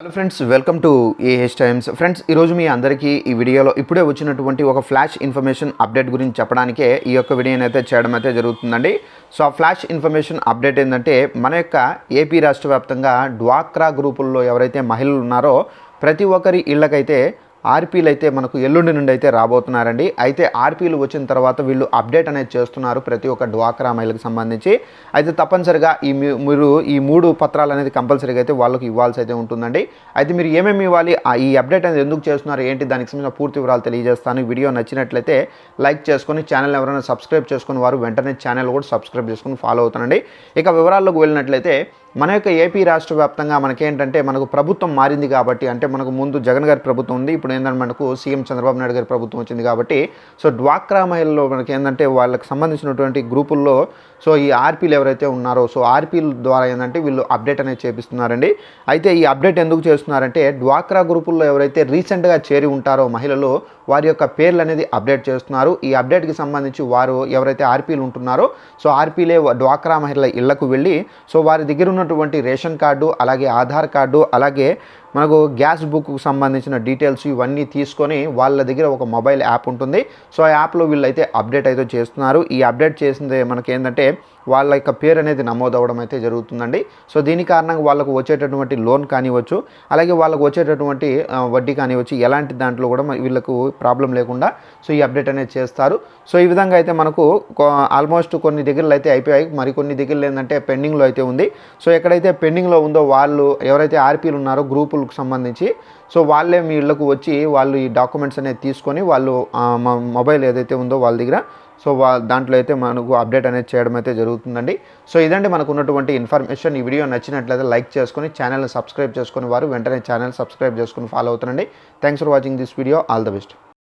Hello friends welcome to AH times friends ఈరోజు మీ అందరికీ ఈ వీడియోలో ఇప్పుడే వచ్చినటువంటి ఒక ఫ్లాష్ ఇన్ఫర్మేషన్ అప్డేట్ గురించి చెప్పడానికే ఈ యొక్క వీడియోని అయితే చేయడం అయితే జరుగుతుందండి. సో ఆ ఫ్లాష్ ఇన్ఫర్మేషన్ అప్డేట్ ఏంటంటే మన యొక్క ఏపీ రాష్ట్ర వ్యాప్తంగా డ్వాక్రా గ్రూపుల్లో ఎవరైతే మహిళలు ఉన్నారో ప్రతి ఒక్కరి ఇళ్ళకైతే ఆర్పీలు అయితే మనకు ఎల్లుండి నుండి అయితే రాబోతున్నారండి. అయితే ఆర్పీలు వచ్చిన తర్వాత వీళ్ళు అప్డేట్ అనేది చేస్తున్నారు ప్రతి ఒక్క డ్వాక్రా మహిళకు సంబంధించి. అయితే తప్పనిసరిగా ఈ మీ- మీరు ఈ మూడు పత్రాలు అనేది కంపల్సరీగా అయితే వాళ్ళకి ఇవ్వాల్సి అయితే ఉంటుందండి. అయితే మీరు ఏమేమి ఇవ్వాలి? ఆ ఈ అప్డేట్ అనేది ఎందుకు చేస్తున్నారు? ఏంటి? దానికి సంబంధించిన పూర్తి వివరాలు తెలియజేస్తాను. వీడియో నచ్చినట్లయితే లైక్ చేసుకొని ఛానల్ ఎవరైనా సబ్స్క్రైబ్ చేసుకుని వారు వెంటనే ఛానల్ కూడా సబ్స్క్రైబ్ చేసుకుని ఫాలో అవుతానండి. ఇక వివరాల్లోకి వెళ్ళినట్లయితే మన యొక్క ఏపీ రాష్ట్ర వ్యాప్తంగా మనకేంటంటే మనకు ప్రభుత్వం మారింది కాబట్టి అంటే మనకు ముందు జగన్ గారి ప్రభుత్వం ఉంది ఇప్పుడు ఏంటంటే మనకు సీఎం చంద్రబాబు నాయుడు గారి ప్రభుత్వం వచ్చింది కాబట్టి సో డ్వాక్రా మహిళల్లో మనకి ఏంటంటే వాళ్ళకి సంబంధించినటువంటి గ్రూపుల్లో సో ఈ ఆర్పీలు ఎవరైతే ఉన్నారో సో ఆర్పీల ద్వారా ఏంటంటే వీళ్ళు అప్డేట్ అనేది చేపిస్తున్నారండి. అయితే ఈ అప్డేట్ ఎందుకు చేస్తున్నారంటే డ్వాక్రా గ్రూపుల్లో ఎవరైతే రీసెంట్గా చేరి ఉంటారో మహిళలు వారి యొక్క పేర్లు అనేది అప్డేట్ చేస్తున్నారు. ఈ అప్డేట్కి సంబంధించి వారు ఎవరైతే ఆర్పీలు ఉంటున్నారో సో ఆర్పీలే డ్వాక్రా మహిళల ఇళ్ళకు వెళ్ళి సో వారి దగ్గర ఉన్నటువంటి రేషన్ కార్డు అలాగే ఆధార్ కార్డు అలాగే మనకు గ్యాస్ బుక్కు సంబంధించిన డీటెయిల్స్ ఇవన్నీ తీసుకొని వాళ్ళ దగ్గర ఒక మొబైల్ యాప్ ఉంటుంది. సో ఆ యాప్లో వీళ్ళైతే అప్డేట్ అయితే చేస్తున్నారు. ఈ అప్డేట్ చేసింది మనకి ఏంటంటే వాళ్ళ యొక్క పేరు అనేది నమోదవడం అయితే జరుగుతుందండి. సో దీని కారణంగా వాళ్ళకు వచ్చేటటువంటి లోన్ కానివ్వచ్చు అలాగే వాళ్ళకు వచ్చేటటువంటి వడ్డీ కానివ్వచ్చు ఎలాంటి దాంట్లో కూడా వీళ్ళకు ప్రాబ్లం లేకుండా సో ఈ అప్డేట్ అనేది చేస్తారు. సో ఈ విధంగా అయితే మనకు ఆల్మోస్ట్ కొన్ని దగ్గరలో అయితే అయిపోయాయి. మరికొన్ని దగ్గరలో ఏంటంటే పెండింగ్లో అయితే ఉంది. సో ఎక్కడైతే పెండింగ్లో ఉందో వాళ్ళు ఎవరైతే ఆర్పీలు ఉన్నారో స్కూల్కి సంబంధించి. సో వాళ్ళే మీ ఇళ్ళకు వచ్చి వాళ్ళు ఈ డాక్యుమెంట్స్ అనేది తీసుకొని వాళ్ళు మా మొబైల్ ఏదైతే ఉందో వాళ్ళ దగ్గర సో వా దాంట్లో అయితే మనకు అప్డేట్ అనేది చేయడం అయితే జరుగుతుందండి. సో ఇదండి మనకు ఉన్నటువంటి ఇన్ఫర్మేషన్. ఈ వీడియో నచ్చినట్లయితే లైక్ చేసుకొని ఛానల్ని సబ్స్క్రైబ్ చేసుకుని వారు వెంటనే ఛానల్ సబ్స్క్రైబ్ చేసుకుని ఫాలో అవుతుందండి thanks for watching this video. All the best.